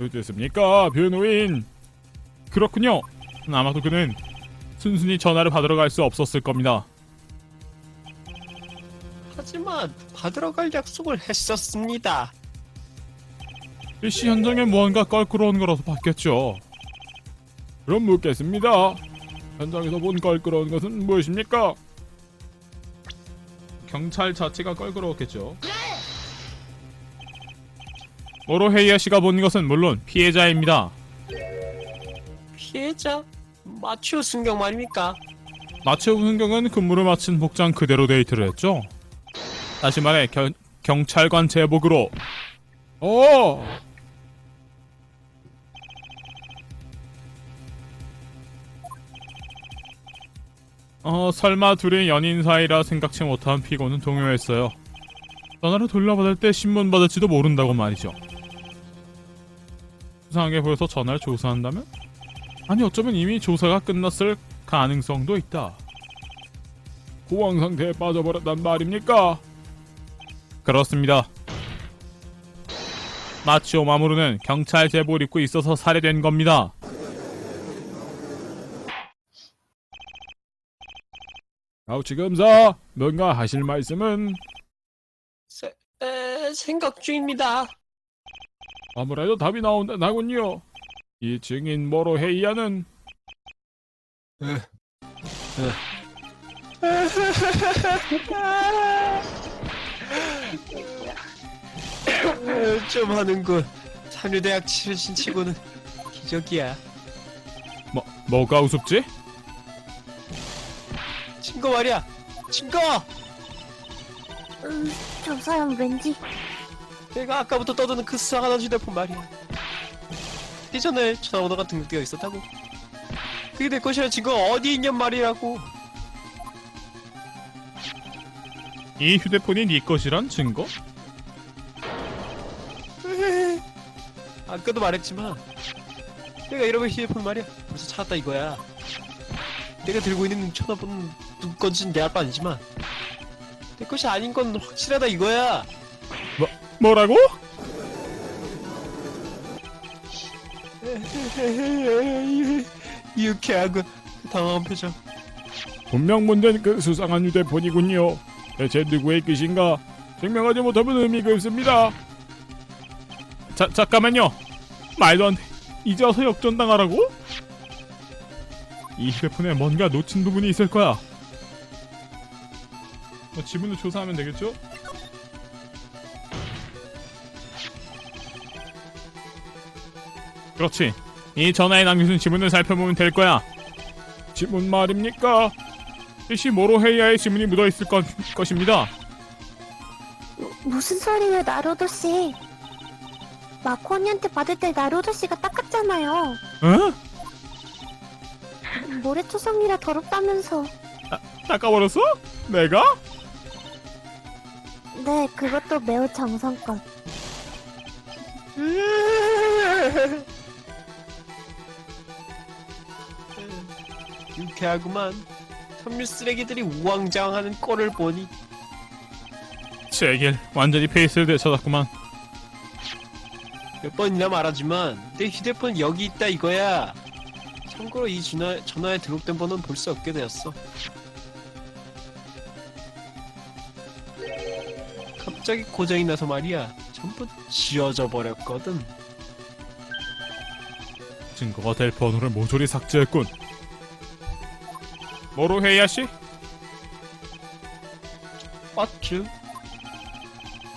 어땠습니까, 변호인? 그렇군요. 아마도 그는 순순히 전화를 받으러 갈 수 없었을 겁니다. 하지만 받으러 갈 약속을 했었습니다. 일시 현장에 무언가 껄끄러운 거라서 바뀌었죠. 그럼 묻겠습니다. 현장에서 본 껄끄러운 것은 무엇입니까? 경찰 자체가 껄끄러웠겠죠. 모로 헤이아 씨가 본 것은 물론 피해자입니다. 피해자? 마취오 순경 말입니까? 마체오 hun경은 근무를 마친 복장 그대로 데이트를 했죠. 다시 말해 겨, 경찰관 제복으로. 어. 어 설마 둘이 연인 사이라 생각치 못한 피고는 동요했어요. 전화를 돌려받을 때 신문 받을지도 모른다고 말이죠. 수상하게 보여서 전화를 조사한다면? 아니 어쩌면 이미 조사가 끝났을 가능성도 있다. 고황 상태에 빠져버렸단 말입니까? 그렇습니다. 마치오 마무르는 경찰 제복을 입고 있어서 살해된 겁니다. 아우치 검사, 뭔가 하실 말씀은 세, 에, 생각 중입니다. 아무래도 답이 나온다군요. 이 증인 모로 헤이아는 에, 좀 하는군. 삼류대학 출신 치고는 기적이야. 뭐 뭐가 우습지? 친구 말이야. 친구! 음, 저 사람 왠지 내가 아까부터 떠드는 그 수상한 휴대폰 말이야. 예전에 전화번호가 등록되어 있었다고. 그게 내 것이라 친구가 어디 있냔 말이라고. 이 휴대폰이 네 것이란 증거? 아까도 말했지만 내가 이러면 휴대폰 말이야 벌써 찾았다 이거야 내가 들고 있는 전화번호는 누구 건지는 내 알바 아니지만 내 것이 아닌 건 확실하다 이거야 뭐라고? 유쾌하고 당황한 표정 분명 문제는 그 수상한 휴대폰이군요. 대체 누구의 뜻인가? 증명하지 못하면 의미가 없습니다. 자, 잠깐만요. 말도 안 돼. 이제 와서 역전당하라고? 이 휴대폰에 뭔가 놓친 부분이 있을 거야. 뭐 지문을 조사하면 되겠죠? 그렇지. 이 전화에 남겨진 지문을 살펴보면 될 거야. 지문 말입니까? 일시 모로헤이아의 지문이 묻어 있을 것, 것입니다. 무슨 소리예요, 나루도 씨? 마코니한테 받을 때 나루도 씨가 닦았잖아요. 어? 모래 초성이라 더럽다면서. 닦아버렸어? 내가? 네, 그것도 매우 정성껏. 유쾌하구만. 섬유 쓰레기들이 우왕좌왕하는 꼴을 보니. 제길 완전히 페이스를 되찾았구만. 몇 번이나 말하지만 내 휴대폰 여기 있다 이거야. 참고로 이 전화, 전화에 등록된 번호는 볼 수 없게 되었어. 갑자기 고장이 나서 말이야. 전부 지워져 버렸거든. 증거가 될 번호를 모조리 삭제했군. 모로헤이아 씨? 맞죠?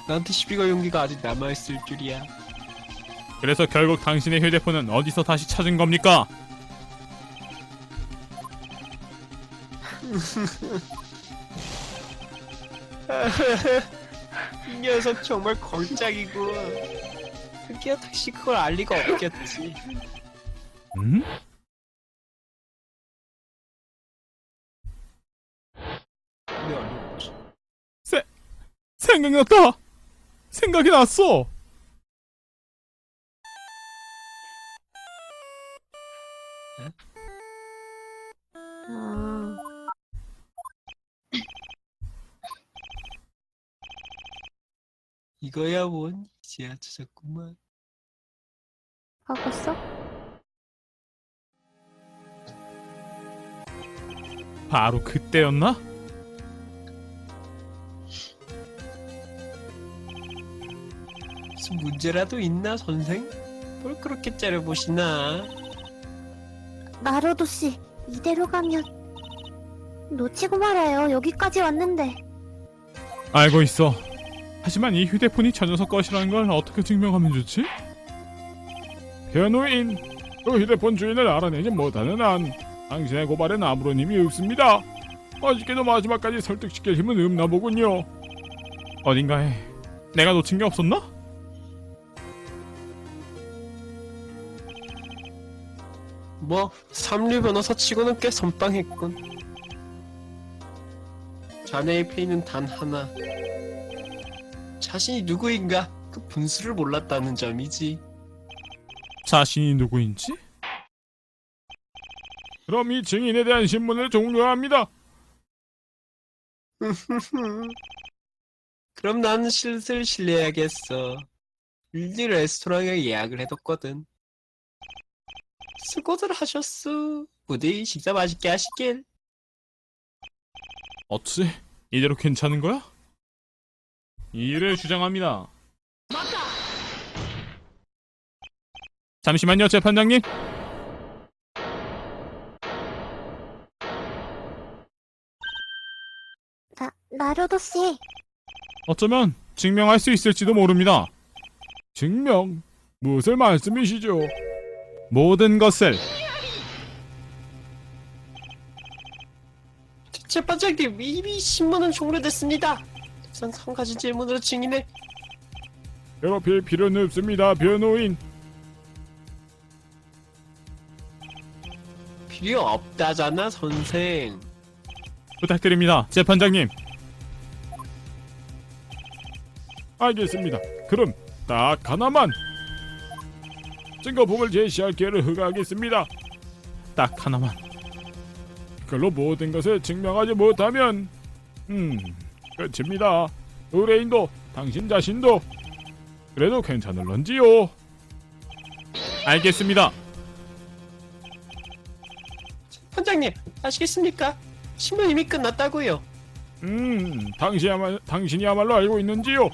나한테 시비 걸 용기가 아직 남아있을 줄이야 그래서 결국 당신의 휴대폰은 어디서 다시 찾은 겁니까? 이 녀석 정말 걸작이고 흑기야 택시 그걸 알 리가 없겠지 음? 생각났다. 생각이 났어. 아, 이거야 뭔 이제야 찾았구만 먹었어? 바로 그때였나? 문제라도 있나 선생? 뭘 그렇게 째려보시나? 나로도 씨, 이대로 가면 놓치고 말아요. 여기까지 왔는데. 알고 있어. 하지만 이 휴대폰이 저 녀석 것이라는 걸 어떻게 증명하면 좋지? 변호인, 그 휴대폰 주인을 알아내지 못하는 한 당신의 고발엔 아무런 힘이 없습니다. 아쉽게도 마지막까지 설득시킬 힘은 없나 보군요. 어딘가에 내가 놓친 게 없었나? 뭐 삼류 변호사 치고는 꽤 선빵했군. 자네의 페이는 단 하나. 자신이 누구인가 그 분수를 몰랐다는 점이지. 자신이 누구인지? 그럼 이 증인에 대한 신문을 종료합니다. 그럼 나는 슬슬 실례야겠어. 릴리 레스토랑에 예약을 해뒀거든. 수고들 하셨어. 부디 식사 맛있게 하시길. 어찌 이대로 괜찮은 거야? 이를 주장합니다. 잠시만요, 재판장님. 나, 나로도 씨, 어쩌면 증명할 수 있을지도 모릅니다. 증명? 무엇을 말씀이시죠? 모든 것을 재판장님 이미 신문은 종료됐습니다. 우선 한 가지 질문으로 증인을 괴롭힐 필요는 없습니다, 변호인. 필요 없다잖아 선생. 부탁드립니다, 재판장님. 알겠습니다. 그럼 딱 하나만 증거품을 제시할 기회를 허가하겠습니다. 딱 하나만. 그걸로 모든 것을 증명하지 못하면 음 끝입니다. 의뢰인도 당신 자신도 그래도 괜찮을런지요? 알겠습니다. 판장님 아시겠습니까? 신문 이미 끝났다고요. 음, 당신이야말, 당신이야말로 알고 있는지요?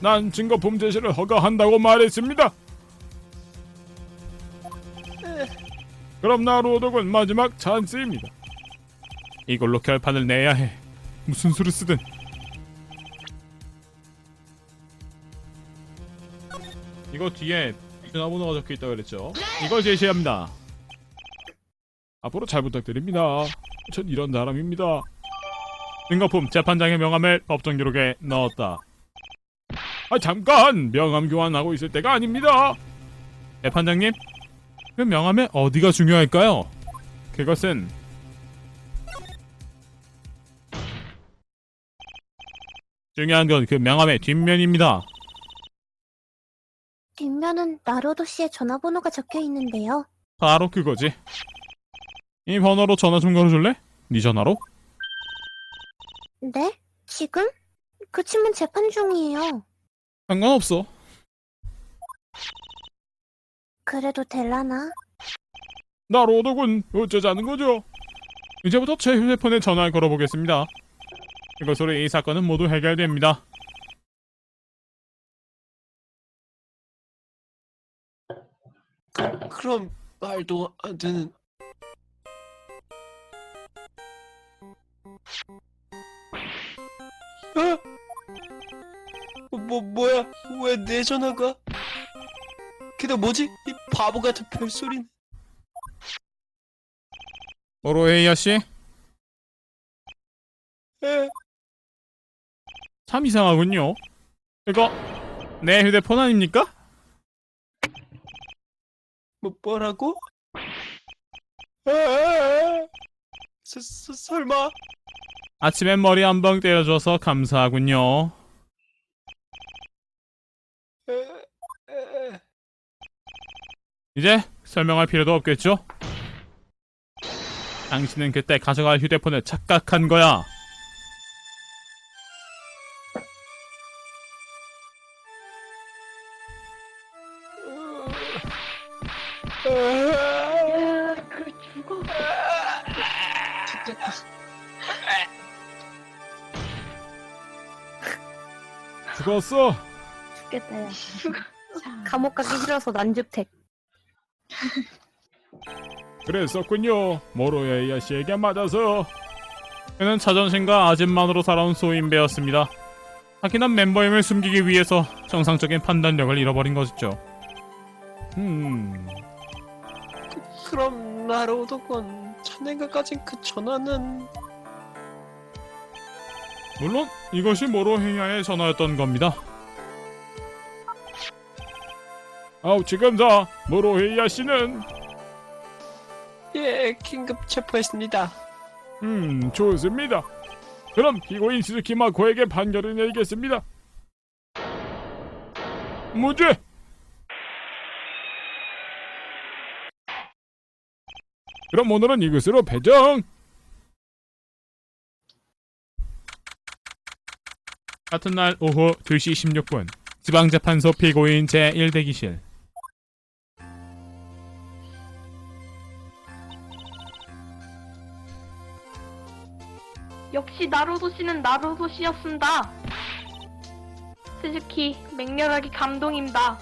난 증거품 제시를 허가한다고 말했습니다. 그럼 나로독은 마지막 찬스입니다. 이걸로 결판을 내야 해. 무슨 수를 쓰든. 이거 뒤에 전화번호가 적혀 있다고 그랬죠? 이걸 제시합니다. 앞으로 잘 부탁드립니다. 전 이런 사람입니다. 증거품 재판장의 명함을 법정 기록에 넣었다. 아 잠깐 명함 교환하고 있을 때가 아닙니다. 재판장님, 그 명함의 어디가 중요할까요? 그것은 중요한 건 그 명함의 뒷면입니다. 뒷면은 나로도 씨의 전화번호가 적혀 있는데요. 바로 그거지. 이 번호로 전화 좀 걸어줄래? 네 전화로? 네? 지금? 그치만 재판 중이에요. 상관없어. 그래도 될라나? 나로독은 어쩌자는 거죠? 이제부터 제 휴대폰에 전화를 걸어보겠습니다. 이것으로 이 사건은 모두 해결됩니다. 그럼 말도 안 되는. 어? 뭐 뭐야? 왜 내 전화가? 게다가 뭐지? 이 바보 같은 별소리는. 오로에이아 씨, 에? 참 이상하군요. 이거 내 휴대폰 아닙니까? 뭐 뭐라고? 에? 서, 서, 설마? 아침엔 머리 한 방 때려줘서 감사하군요. 에, 에, 이제 설명할 필요도 없겠죠? 당신은 그때 가져갈 휴대폰을 착각한 거야. 어, 야, 그 죽어. 죽겠다. 죽었어. 죽겠다, 야. 감옥 가기 싫어서 난주택. 그랬었군요. 모로야이야 씨에게 맞아서. 그는 자존심과 아집만으로 살아온 소인배였습니다. 하기난 멤버임을 숨기기 위해서 정상적인 판단력을 잃어버린 것이죠. 음, 그럼 나로도건 자네가 가진 그 전화는 물론 이것이 모로헤야의 전화였던 겁니다. 아우 지금 자 모로헤야 씨는 예 긴급 체포했습니다. 음 좋습니다. 그럼 피고인 스즈키 마코에게 판결을 내리겠습니다. 무죄. 그럼 오늘은 이것으로 배정. 같은 날 오후 2시 16분 지방재판소 피고인 제1대기실 역시 나루도 씨는 나루도 씨였습니다. 스즈키 맹렬하게 감동입니다.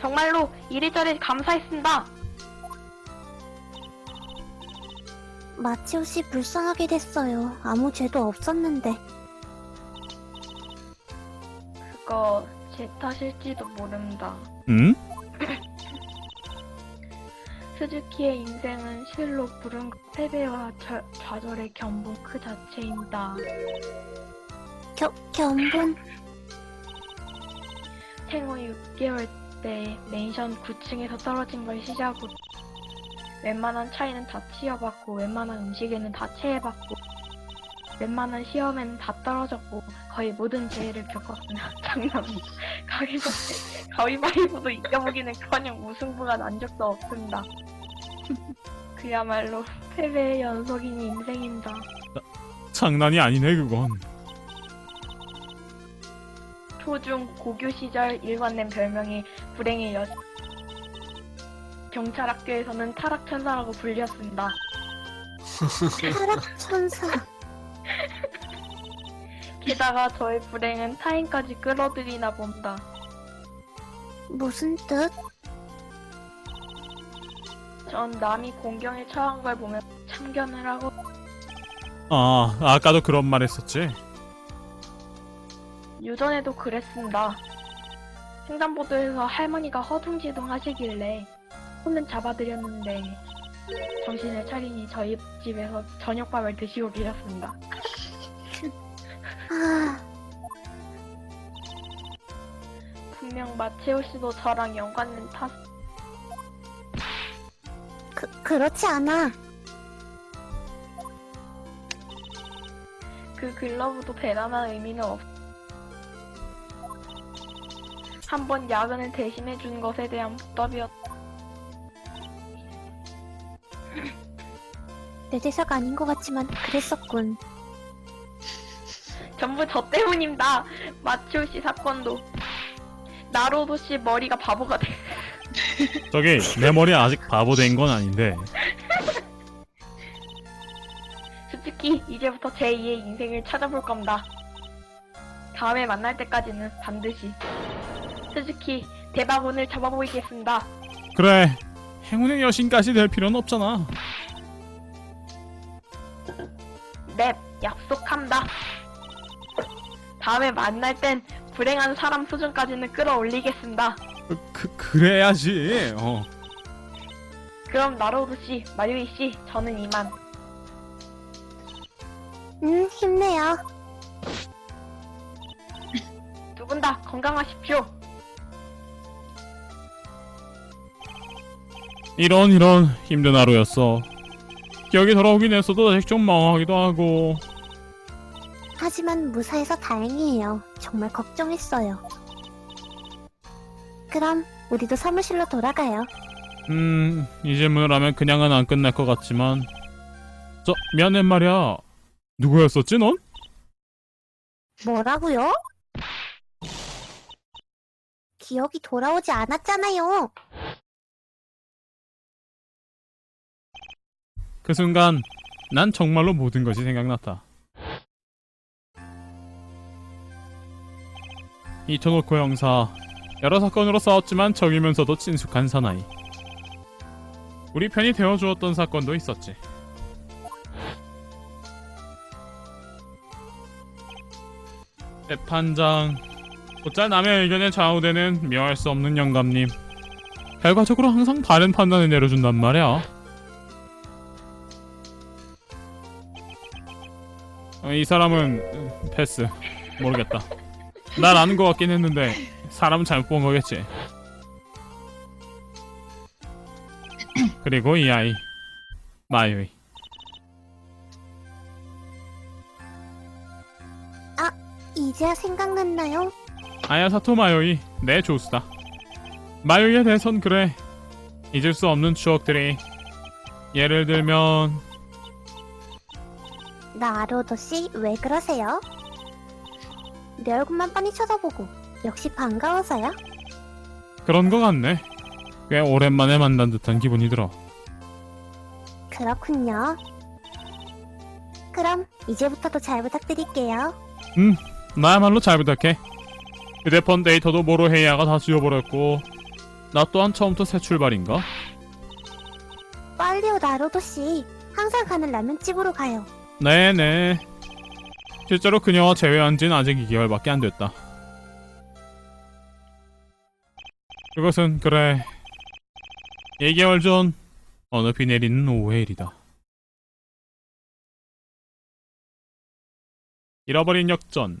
정말로 이래저래 감사했습니다. 마치오 씨 불쌍하게 됐어요. 아무 죄도 없었는데. 그거 제 탓일지도 모른다. 음? 스즈키의 인생은 실로 부른 패배와 좌, 좌절의 견본 그 자체입니다. 겨, 견본. 생후 6개월 때 맨션 9층에서 떨어진 걸 시작으로 웬만한 차이는 다 치여봤고 웬만한 음식에는 다 체해봤고 웬만한 시험에는 다 떨어졌고 거의 모든 재해를 겪었으나 장난이 가위바, 가위바위보도 이겨보기는커녕 무승부가 난 적도 없습니다. 그야말로 패배의 연속인 인생입니다. 장난이 아니네 그건 초중 고교 시절 일관된 별명이 불행의 여 경찰 학교에서는 타락천사라고 불렸습니다. 타락천사. 게다가 저의 불행은 타인까지 끌어들이나 봅니다. 무슨 뜻? 전 남이 공경에 처한 걸 보면 참견을 하고 아 아까도 그런 말 했었지 유전에도 그랬습니다. 횡단보도에서 할머니가 허둥지둥 하시길래 손은 잡아드렸는데 정신을 차리니 저희 집에서 저녁밥을 드시고 계셨습니다. 아, 분명 마체오 씨도 저랑 연관된 탓 그, 그렇지 않아. 그 글러브도 대단한 의미는 없. 한 번 야근을 대신해 준 것에 대한 보답이었. 내 대사가 아닌 것 같지만 그랬었군. 전부 저 때문입니다. 마치오 씨 사건도 나로도 씨 머리가 바보가 돼. 저기 내 머리 아직 바보 된 건 아닌데 솔직히 이제부터 제 2의 인생을 찾아볼 겁니다. 다음에 만날 때까지는 반드시 스즈키 대박 오늘 잡아보이겠습니다. 그래 행운의 여신까지 될 필요는 없잖아 넵, 약속합니다. 다음에 만날 땐 불행한 사람 수준까지는 끌어올리겠습니다. 그, 그 그래야지 어 그럼 나로우드 씨, 마리오이 씨, 저는 이만. 음, 힘내요. 두 분 다 건강하십시오. 이런 이런 힘든 하루였어 기억이 돌아오긴 했어도 아직 좀 망하기도 하고 하지만 무사해서 다행이에요. 정말 걱정했어요. 그럼 우리도 사무실로 돌아가요. 음, 이 질문을 하면 그냥은 안 끝날 것 같지만 저 미안해 말이야 누구였었지 넌? 뭐라고요? 기억이 돌아오지 않았잖아요. 그 순간 난 정말로 모든 것이 생각났다. 이토노코 형사 여러 사건으로 싸웠지만 적이면서도 친숙한 사나이. 우리 편이 되어주었던 사건도 있었지. 재판장 곧잘 남의 의견에 좌우되는 묘할 수 없는 영감님. 결과적으로 항상 다른 판단을 내려준단 말이야. 어, 이 사람은 음, 패스 모르겠다 날 아는 것 같긴 했는데 사람은 잘못 본 거겠지. 그리고 이 아이 마유이. 이제야 생각났나요? 아야사토 마요이 내 조수다. 마요이에 대해선 그래. 잊을 수 없는 추억들이. 예를 들면 나로도 씨, 왜 그러세요? 내 얼굴만 빤히 쳐다보고 역시 반가워서요? 그런 거 같네 꽤 오랜만에 만난 듯한 기분이 들어 그렇군요. 그럼 이제부터도 잘 부탁드릴게요. 나야말로 잘 부탁해. 휴대폰 데이터도 모로헤이아가 다 지워버렸고 나 또한 처음부터 새 출발인가? 빨리요, 나로도 씨. 항상 가는 라면집으로 가요. 네네. 실제로 그녀와 재회한 지는 아직 2개월밖에 안 됐다. 그것은 그래 2개월 전 어느 비 내리는 오후의 일이다. 잃어버린 역전